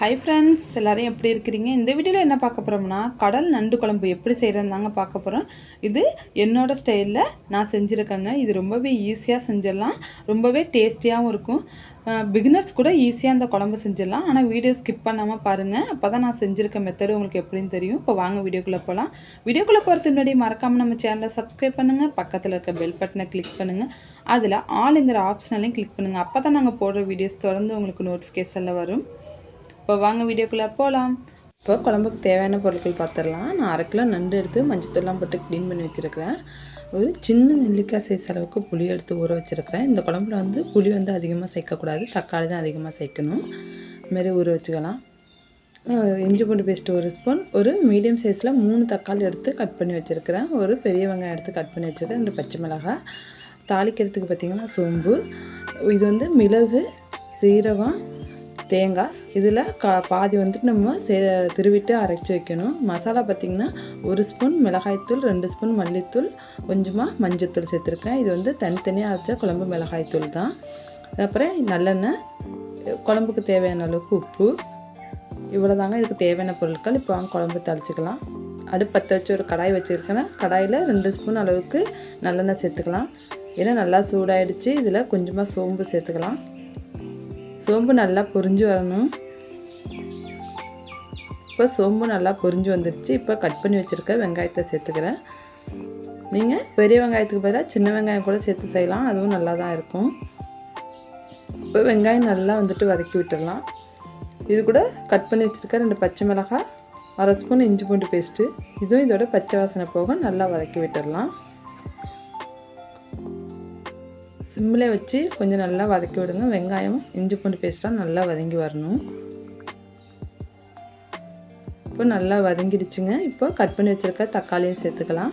Hi friends எல்லோரும் எப்படி இருக்கிறீங்க? இந்த வீடியோவில் என்ன பார்க்க போகிறோம்னா கடல் நண்டு குழம்பு எப்படி செய்கிறேன்னு தாங்க பார்க்க போகிறோம் இது என்னோடய ஸ்டைலில் நான் செஞ்சுருக்கேங்க. இது ரொம்பவே ஈஸியாக செஞ்சிடலாம். ரொம்பவே டேஸ்டியாகவும் இருக்கும். பிகினர்ஸ் கூட ஈஸியாக அந்த குழம்பு செஞ்சிடலாம். ஆனால் வீடியோ ஸ்கிப் பண்ணாமல் பாருங்கள் அப்போ தான் நான் செஞ்சுருக்க மெத்தடு உங்களுக்கு எப்படின்னு தெரியும். இப்போ வாங்க வீடியோக்குள்ளே போகலாம் வீடியோக்குள்ளே போகிறதுக்கு முன்னாடி மறக்காமல் நம்ம சேனலை சப்ஸ்கிரைப் பண்ணுங்கள் பக்கத்தில் இருக்க பெல் பட்டனை கிளிக் பண்ணுங்கள் அதில் ஆளுங்கிற ஆப்ஷனலையும் கிளிக் பண்ணுங்கள் அப்போ தான் நாங்கள் போடுற வீடியோஸ் தொடர்ந்து உங்களுக்கு நோட்டிஃபிகேஷனில் வரும். இப்போ வாங்க வீடியோக்குள்ளே போகலாம் இப்போ குழம்புக்கு தேவையான பொருட்கள் பார்த்துடலாம் நான் அரை கிலோ நண்டு எடுத்து மஞ்சத்தூள்லாம் போட்டு க்ளீன் பண்ணி வச்சுருக்கிறேன். ஒரு சின்ன நெல்லிக்காய் சைஸ் அளவுக்கு புளி எடுத்து ஊற வச்சுருக்கிறேன். இந்த குழம்புல வந்து புளி வந்து அதிகமாக சேர்க்கக்கூடாது. தக்காளி தான் அதிகமாக சேர்க்கணும். இதுமாரி ஊற வச்சுக்கலாம். இஞ்சி பூண்டு பேஸ்ட்டு ஒரு ஸ்பூன் ஒரு மீடியம் சைஸில் மூணு தக்காளி எடுத்து கட் பண்ணி வச்சுருக்கிறேன். ஒரு பெரிய வெங்காயம் எடுத்து கட் பண்ணி வச்சுருக்கேன் ரெண்டு பச்சை மிளகாய் தாளிக்கிறதுக்கு பார்த்திங்கன்னா சோம்பு. இது வந்து மிளகு சீரகம் தேங்காய். இதில் கா பாதி வந்துட்டு நம்ம சே திருவிட்டு அரைச்சி வைக்கணும். மசாலா பார்த்திங்கன்னா ஒரு ஸ்பூன் மிளகாய்த்தூள் ரெண்டு ஸ்பூன் மல்லித்தூள் கொஞ்சமாக மஞ்சத்தூள் சேர்த்துருக்கேன் இது வந்து தனித்தனியாக அரைச்ச குழம்பு மிளகாய்த்தூள் தான். அப்புறம் நல்லெண்ணெய் குழம்புக்கு தேவையான அளவுக்கு உப்பு. இவ்வளோ தாங்க இதுக்கு தேவையான பொருட்கள். இப்போ வாங்க குழம்பு தளிச்சிக்கலாம். அடுப்பு பற்ற வச்சு ஒரு கடாய் வச்சுருக்கேன். கடாயில் ரெண்டு ஸ்பூன் அளவுக்கு நல்லெண்ணெய் சேர்த்துக்கலாம். ஏன்னா நல்லா சூடாயிடுச்சு. இதில் கொஞ்சமாக சோம்பு சேர்த்துக்கலாம். சோம்பு நல்லா பொரிஞ்சு வரணும். இப்போ சோம்பு நல்லா பொரிஞ்சு வந்துருச்சு. இப்போ கட் பண்ணி வச்சுருக்க வெங்காயத்தை சேர்த்துக்கிறேன். நீங்கள் பெரிய வெங்காயத்துக்கு பதிலாக சின்ன வெங்காயம் கூட சேர்த்து செய்யலாம். அதுவும் நல்லா தான் இருக்கும். இப்போ வெங்காயம் நல்லா வந்துட்டு வதக்கி விட்டுடலாம். இது கூட கட் பண்ணி வச்சுருக்க ரெண்டு பச்சை மிளகாய் அரை ஸ்பூன் இஞ்சி பூண்டு பேஸ்ட்டு இதுவும் இதோட பச்சை வாசனை போக நல்லா வதக்கி விட்டுடலாம். சிம்மில் வச்சு கொஞ்சம் நல்லா வதக்கி விடுங்க. வெங்காயம் இஞ்சி பூண்டு பேஸ்ட்டாக நல்லா வதங்கி வரணும். இப்போ நல்லா வதங்கிடுச்சுங்க. இப்போ கட் பண்ணி வச்சுருக்க தக்காளியும் சேர்த்துக்கலாம்.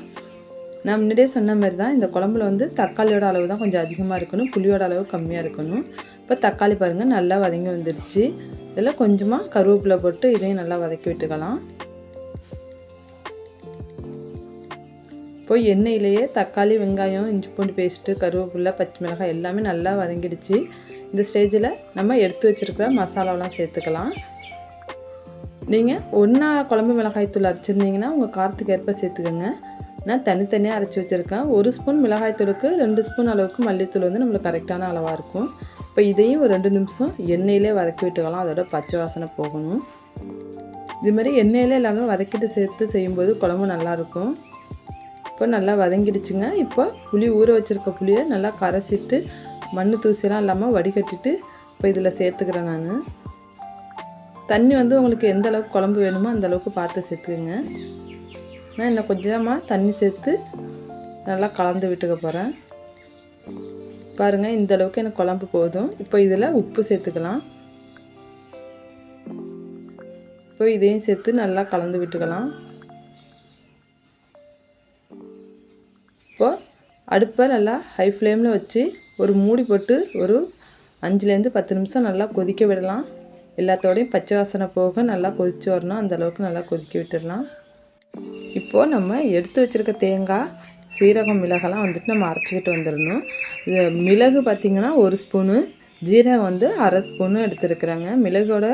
நான் முன்னாடியே சொன்ன மாதிரி தான் இந்த குழம்புல வந்து தக்காளியோட அளவு தான் கொஞ்சம் அதிகமாக இருக்கணும். புளியோட அளவு கம்மியாக இருக்கணும். இப்போ தக்காளி பாருங்கள் நல்லா வதங்கி வந்துடுச்சு. இதில் கொஞ்சமாக கருவேப்பிலை போட்டு இதையும் நல்லா வதக்கி விட்டுக்கலாம். இப்போ எண்ணெயிலேயே தக்காளி வெங்காயம் இஞ்சி பூண்டு பேஸ்ட்டு கருவேப்பிலை பச்சை மிளகாய் எல்லாமே நல்லா வதங்கிடுச்சு. இந்த ஸ்டேஜில் நம்ம எடுத்து வச்சுருக்கிற மசாலாவெலாம் சேர்த்துக்கலாம். நீங்கள் ஒன்றா குழம்பு மிளகாய் தூள் அரைச்சிருந்தீங்கன்னா உங்கள் காரத்துக்கு ஏற்ப சேர்த்துக்கோங்க. நான் தனித்தனியாக அரைச்சி வச்சுருக்கேன். ஒரு ஸ்பூன் மிளகாய்த்தூளுக்கு ரெண்டு ஸ்பூன் அளவுக்கு மல்லித்தூள் வந்து நம்மளுக்கு கரெக்டான அளவாக இருக்கும். இப்போ இதையும் ஒரு ரெண்டு நிமிஷம் எண்ணெயிலே வதக்கி விட்டுக்கலாம். அதோட பச்சை வாசனை போகணும். இதுமாதிரி எண்ணெயில் எண்ணெயிலே எல்லாமே வதக்கிட்டு சேர்த்து செய்யும்போது குழம்பு நல்லாயிருக்கும் இப்போ நல்லா வதங்கிடுச்சுங்க. இப்போ புளி ஊற வச்சுருக்க புளியை நல்லா கரைச்சிட்டு மண் தூசியெல்லாம் இல்லாமல் வடிகட்டிட்டு இப்போ இதில் சேர்த்துக்கிறேன் நான். தண்ணி வந்து உங்களுக்கு எந்த அளவுக்கு குழம்பு வேணுமோ அந்த அளவுக்கு பார்த்து சேர்த்துக்குங்க. நான் இன்னும் கொஞ்சமாக தண்ணி சேர்த்து நல்லா கலந்து விட்டுக்க போகிறேன் பாருங்கள் இந்த அளவுக்கு எனக்கு குழம்பு போதும். இப்போ இதில் உப்பு சேர்த்துக்கலாம். இப்போ இதையும் சேர்த்து நல்லா கலந்து விட்டுக்கலாம். இப்போது அடுப்பை நல்லா ஹை ஃப்ளேமில் வச்சு ஒரு மூடி போட்டு ஒரு அஞ்சுலேருந்து பத்து நிமிஷம் நல்லா கொதிக்க விடலாம். எல்லாத்தோடையும் பச்சை வாசனை போக நல்லா கொதித்து வரணும். அந்த அளவுக்கு நல்லா கொதிக்க விட்டுடலாம். இப்போது நம்ம எடுத்து வச்சுருக்க தேங்காய் சீரகம் மிளகெல்லாம் வந்துட்டு நம்ம அரைச்சிக்கிட்டு வந்துடணும். இது மிளகு பார்த்திங்கன்னா ஒரு ஸ்பூனு ஜீரகம் வந்து அரை ஸ்பூனு எடுத்துருக்குறேங்க. மிளகோட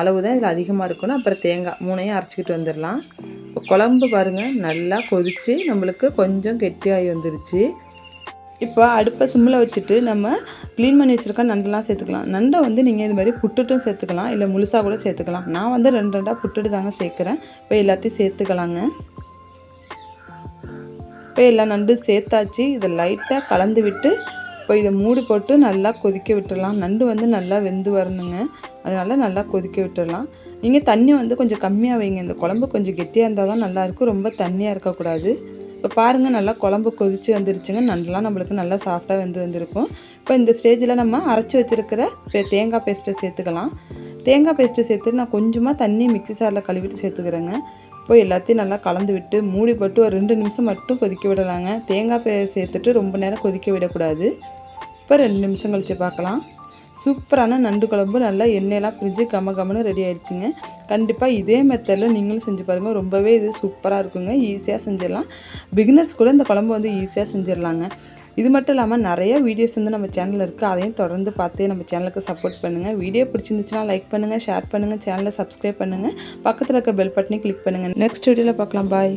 அளவு தான் இதில் அதிகமாக இருக்கணும் அப்புறம் தேங்காய் மூணையும் அரைச்சிக்கிட்டு வந்துடலாம். இப்போ குழம்பு பாருங்கள் நல்லா கொதித்து நம்மளுக்கு கொஞ்சம் கெட்டியாகி வந்துருச்சு. இப்போ அடுப்பை சிம்மில் வச்சுட்டு நம்ம க்ளீன் பண்ணி வச்சுருக்க நண்டெல்லாம் சேர்த்துக்கலாம். நண்டை வந்து நீங்கள் இது மாதிரி புட்டுட்டும் சேர்த்துக்கலாம் இல்லை முழுசாக கூட சேர்த்துக்கலாம். நான் வந்து ரெண்டு ரெண்டாக புட்டுட்டு தாங்க சேர்க்குறேன். இப்போ எல்லாத்தையும் சேர்த்துக்கலாங்க. இப்போ எல்லா நண்டு சேர்த்தாச்சு. இதை லைட்டாக கலந்து விட்டு இப்போ இதை மூடி போட்டு நல்லா கொதிக்க விட்டுடலாம் நண்டு வந்து நல்லா வெந்து வரணுங்க. அதனால் நல்லா கொதிக்க விட்டுடலாம் நீங்கள் தண்ணி வந்து கொஞ்சம் கம்மியாக வைங்க. இந்த குழம்பு கொஞ்சம் கெட்டியாக இருந்தால் தான் நல்லாயிருக்கும் ரொம்ப தண்ணியாக இருக்கக்கூடாது. இப்போ பாருங்கள் நல்லா குழம்பு கொதித்து வந்துருச்சுங்க. நண்டுலாம் நம்மளுக்கு நல்லா சாஃப்டாக வெந்து வந்திருக்கும். இப்போ இந்த ஸ்டேஜில் நம்ம அரைச்சி வச்சுருக்கிற பே- தேங்காய் பேஸ்ட்டை சேர்த்துக்கலாம். தேங்காய் பேஸ்ட்டு சேர்த்து நான் கொஞ்சமாக தண்ணி மிக்ஸி சாரில் கழுவிட்டு சேர்த்துக்கிறேங்க. இப்போ எல்லாத்தையும் நல்லா கலந்து விட்டு மூடி போட்டு ஒரு ரெண்டு நிமிஷம் மட்டும் கொதிக்க விடலாங்க. தேங்காய் பே சேர்த்துட்டு ரொம்ப நேரம் கொதிக்க விடக்கூடாது. இப்போ ரெண்டு நிமிஷம் கழிச்சு பார்க்கலாம் சூப்பரான நண்டு குழம்பு நல்லா எண்ணெயெல்லாம் பிரிஞ்சு கம கமன்னு ரெடி ஆயிடுச்சுங்க. கண்டிப்பாக இதே மெத்தடில் நீங்களும் செஞ்சு பாருங்கள் ரொம்பவே இது சூப்பராக இருக்குங்க. ஈஸியாக செஞ்சிடலாம். பிகினர்ஸ் கூட இந்த குழம்பு வந்து ஈஸியாக செஞ்சிடலாங்க. இது மட்டும் இல்லாமல் நிறைய வீடியோஸ் வந்து நம்ம சேனலில் இருக்குது அதையும் தொடர்ந்து பார்த்து நம்ம சேனலுக்கு சப்போர்ட் பண்ணுங்கள் வீடியோ பிடிச்சிருந்துச்சுன்னா லைக் பண்ணுங்கள் ஷேர் பண்ணுங்கள் சேனலை சப்ஸ்கிரைப் பண்ணுங்கள் பக்கத்தில் இருக்க பெல் பட்டனை கிளிக் பண்ணுங்கள் நெக்ஸ்ட் வீடியோவில் பார்க்கலாம். பாய்